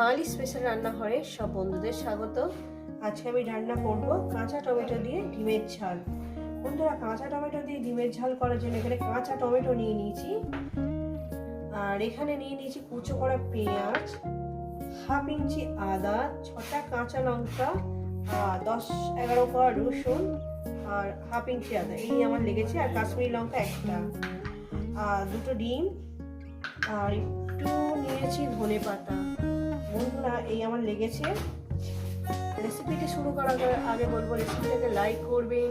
বাঙালি special রান্নাঘরে সব বন্ধুদের স্বাগত। আজকে আমি রান্না করব কাঁচা টমেটো দিয়ে ডিমের ঝাল। বন্ধুরা, কাঁচা টমেটো দিয়ে ডিমের ঝাল করার জন্য এখানে কাঁচা টমেটো নিয়ে নিয়েছি। আর এখানে নিয়ে নিয়েছি কুচো করা পেঁয়াজ, হাফ ইঞ্চি আদা, ছটা কাঁচা লঙ্কা দশ, এগারো কোয়া রসুন, আর হাফ ইঞ্চি আদা। এই আমার লেগেছে, আর কাশ্মীরি লঙ্কা একটা। আর দুটো ডিম, আর একটু নিয়েছি ধনে পাতা বন্ধুরা, এই আমার লেগেছে। রেসিপিটি শুরু করার আগে বলব, রেসিপিটাকে লাইক করবেন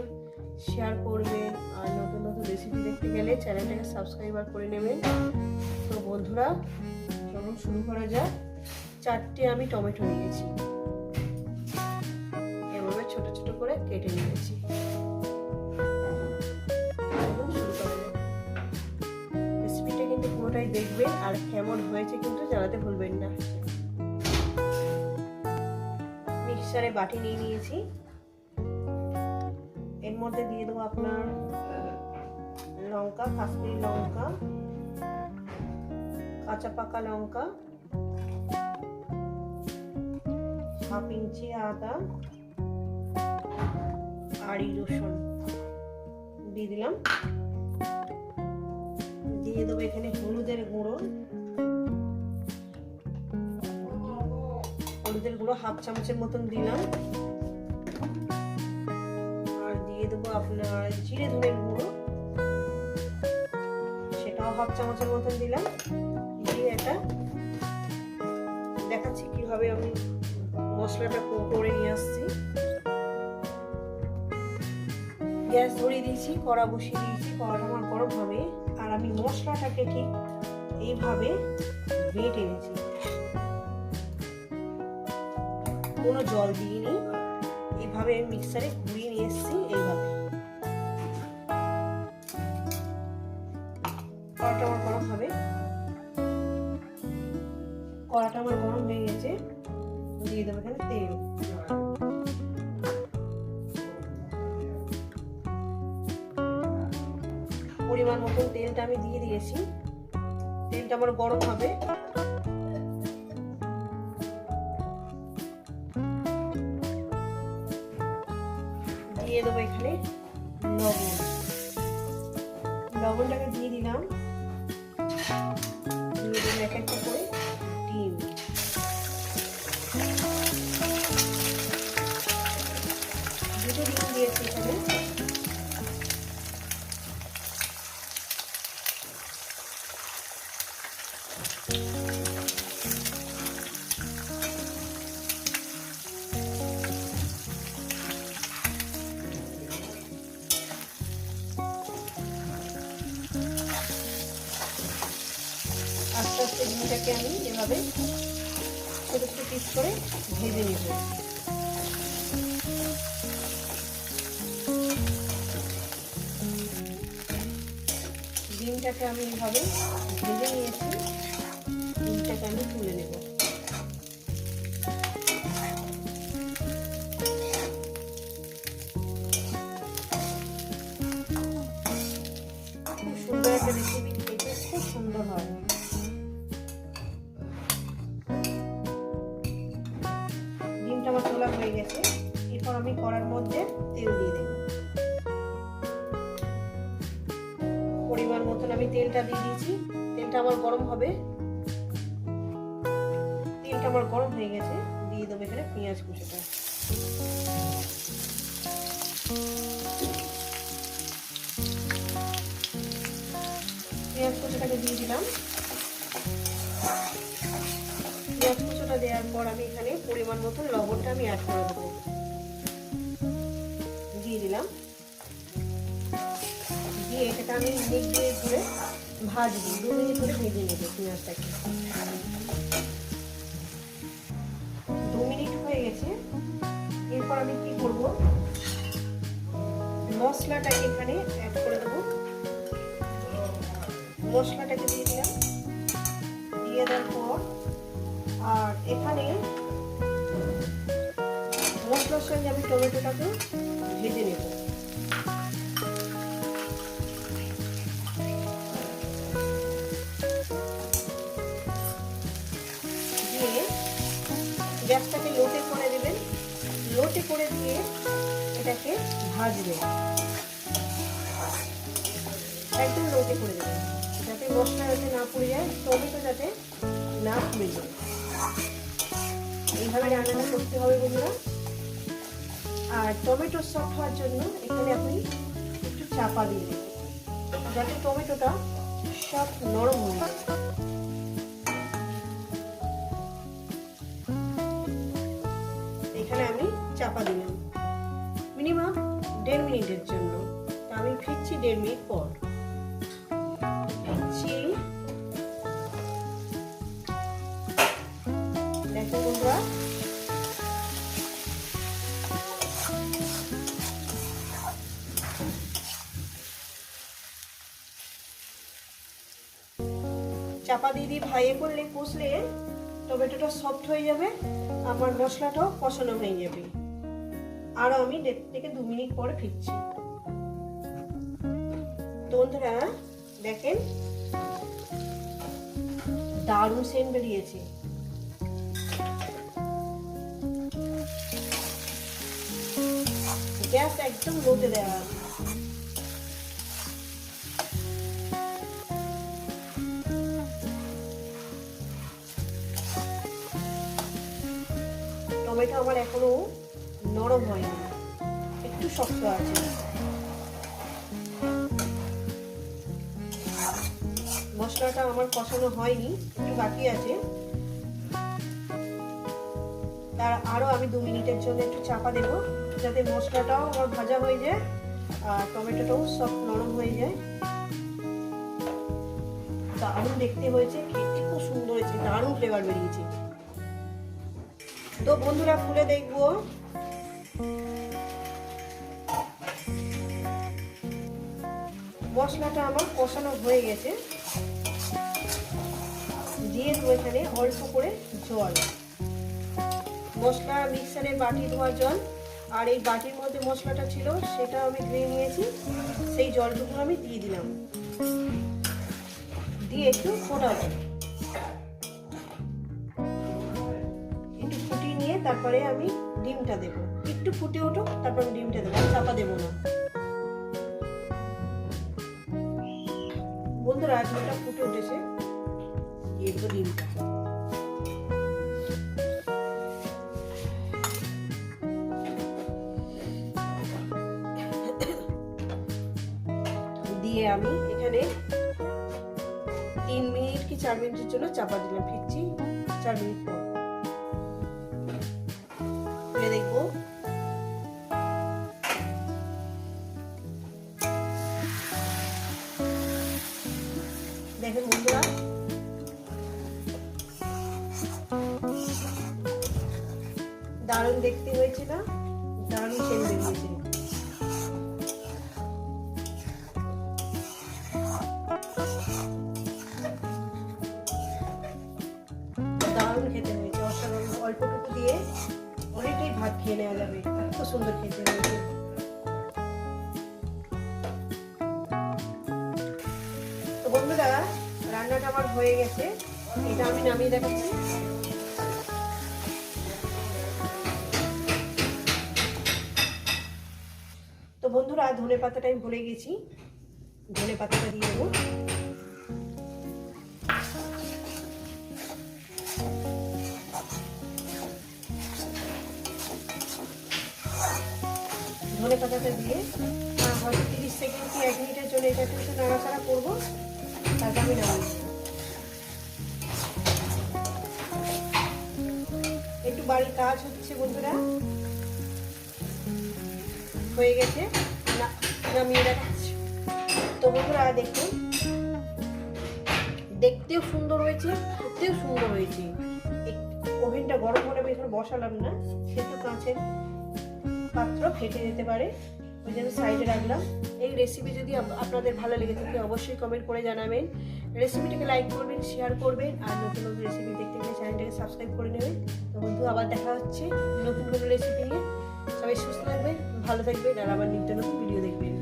শেয়ার করবেন, আর নতুন নতুন রেসিপি দেখতে গেলে চ্যানেলটাকে সাবস্ক্রাইবার করে নেবেন। তো বন্ধুরা, চলুন শুরু করা যাক। চারটে আমি টমেটো নিয়েছি। এভাবে ছোট ছোট করে কেটে নিয়েছি। রেসিপিটা কিন্তু পুরোটাই দেখবেন, আর কেমন হয়েছে কিন্তু জানাতে ভুলবেন না। মিক্সারে বাটি নিয়ে নিয়েছি। এর মধ্যে দিয়ে দেবো আপনার লঙ্কা, কাশ্মীরি লঙ্কা, কাঁচা পাকা লঙ্কা, হাফ ইঞ্চি আদা, আড়ি রসুন দিয়ে দিলাম। দিয়ে দেবো এখানে হলুদের গুঁড়ো। হলুদের গুঁড়ো হাফ চামচের মতন দিলাম। আর দিয়ে দেবো আপনার জিরে ধনের গুঁড়ো। সেটাও হাফ চামচের মতন দিলাম। দিয়ে এটা দেখাচ্ছি কীভাবে আমি মশলাটা করে নিয়ে আসছি। গ্যাস ধরিয়ে দিয়েছি, কড়া বসিয়ে দিয়েছি, কড়াটা আমার গরম হবে। আর আমি মশলাটাকে ঠিক এইভাবে বেটে এনেছি কোনো জল দিইনি এইভাবে মিক্সারে ঘুরিয়ে নিয়ে এসেছি এইভাবে। কড়াটা আমার গরম হবে। কড়াটা আমার গরম হয়ে গেছে। দিয়ে দেবো এখানে তেল। পরিমাণ মতন তেলটা আমি দিয়ে দিয়েছি। তেলটা আমার গরম হবে। দিয়ে লবণ। লবণটাকে আস্তে আস্তে ডিমটাকে আমি এভাবে ছোটো ছোটো পিস করে ভেজে নেব। ডিমটাকে আমি এভাবে ভেজে নিয়েছি। ডিমটাকে আমি তুলে নেব। আমার তোলা হয়ে গেছে। এরপর আমি কড়ার মধ্যে তেল দিয়ে দেব। পরিমাণ মতন আমি তেলটা দিয়ে দিয়েছি। তেলটা আমার গরম হবে। তেলটা আমার গরম হয়ে গেছে। দিয়ে দেবো এখানে পেঁয়াজ কুচোটা। পেঁয়াজ কুচোটাকে দিয়ে দিলাম পেঁয়াজ কুচোটা দেওয়ার পর আমি এখানে পরিমাণ মতো লবণটা আমি অ্যাড করে দেবো। দিয়ে দিলাম। দিয়ে এটাকে আমি মিনিট দিয়ে ধরে ভাজবো। দু মিনিট ধরে ভেজে নেব পেঁয়াজটাকে। দু মিনিট হয়ে গেছে। এরপর আমি কি করব? মশলাটাকে এখানে অ্যাড করে দেবো। মশলাটাকে সঙ্গে আমি টমেটোটাকে ভেজে নেব। দিয়ে গ্যাসটাকে লোটে করে দেবেন। লোটে করে দিয়ে এটাকে ভাজবেন। একদম লোটে করে দেবেন। যাতে মশলা যাতে না পুড়ে যায়, টমেটো যাতে না পুড়ে যায়। এইভাবে রান্নাটা করতে হবে বন্ধুরা। আর টমেটো সফট হওয়ার জন্য এখানে আপনি একটু চাপা দিয়ে দেবেন যাতে টমেটোটা সব নরম হয়ে এখানে আমি চাপা দিলাম। মিনিমাম দেড় মিনিটের জন্য। আমি ফিরছি দেড় মিনিট পর। চাপা দিয়ে দিয়ে ভাইয়ে করলে, কষলে টমেটোটা সফট হয়ে যাবে, আমার মশলাটাও কষানো হয়ে যাবে। আরও আমি দেড় থেকে দু মিনিট পরে ফিরছি। বন্ধুরা, দেখেন, দারুণ সেন্ট বেরিয়েছে। গ্যাস একদম লোতে দেওয়া টমেটো আমার এখনও নরম হয়নি। একটু শক্ত আছে। মশলাটা আমার কষানো হয়নি, একটু বাকি আছে। তার আরও আমি দু মিনিটের জন্য একটু চাপা দেবো, যাতে মশলাটাও আমার ভাজা হয়ে যায় আর টমেটোটাও সব নরম হয়ে যায়। দারুণ দেখতে হয়েছে, খেতে খুব সুন্দর হয়েছে, দারুণ ফ্লেভার বেরিয়েছে। তো বন্ধুরা খুলে দেখব। মশলাটা আমার কষানো হয়ে গেছে। দিয়ে দেবো এখানে অল্প করে জল। মশলা মিক্সারে বাটি ধোয়া জল। আর এই বাটির মধ্যে মশলাটা ছিল সেটা আমি ধুয়ে নিয়েছি। সেই জলটুকু আমি দিয়ে দিলাম। দিয়ে একটু ফোটাবো। তারপরে আমি ডিমটা দেব। একটু ফুটে উঠুক, তারপর আমি ডিমটা দেবো। চাপা দেবো না। বন্ধুরা ডিমটা ফুটে উঠেছে। দিয়ে ডিমটা। দিয়ে আমি এখানে তিন মিনিট কি চার মিনিটের জন্য চাপা দিলাম। ফিরছি চার মিনিট পর। না দারুণ সেন বেরিয়েছে দারুণ খেতে হয়েছে, অসাধারণ। অল্পটুকু দিয়ে অনেকটাই ভাত খেয়ে নেওয়া যাবে। এত সুন্দর খেতে হয়েছে। বন্ধুরা, রান্নাটা আমার হয়ে গেছে। এটা আমি নামিয়ে দেখাচ্ছি। বন্ধুরা ধনে পাতাটা আমি ভুলে গেছি। ধনে পাতাটা দিয়ে দেবো। ধনে পাতাটা দিয়ে হয়তো তিরিশ সেকেন্ড কি এক মিনিটের জন্য এটা একটু নাড়াচাড়া করব, তারপর আমি নামাবো একটু বাড়ির কাজ হচ্ছে বন্ধুরা। হয়ে গেছে। নামিয়ে দেখাচ্ছি। তো বন্ধুরা, দেখুন। দেখতেও সুন্দর হয়েছে, খেতেও সুন্দর হয়েছে। ওভেনটা গরম করে আমি এখানে বসালাম না, সেহেতু কাঁচের পাত্র ফেটে যেতে পারে। ওই জন্য সাইডে রাখলাম। এই রেসিপি যদি আপনাদের ভালো লেগে থাকে, অবশ্যই কমেন্ট করে জানাবেন। রেসিপিটাকে লাইক করবেন শেয়ার করবেন, আর নতুন নতুন রেসিপি দেখতে গেলে চ্যানেলটাকে সাবস্ক্রাইব করে নেবেন। তো বন্ধু, আবার দেখা হচ্ছে নতুন কোনো রেসিপি নিয়ে। সবাই সুস্থ থাকবে ভালো থাকবে আর আবার নিত্য নতুন ভিডিও দেখবেন।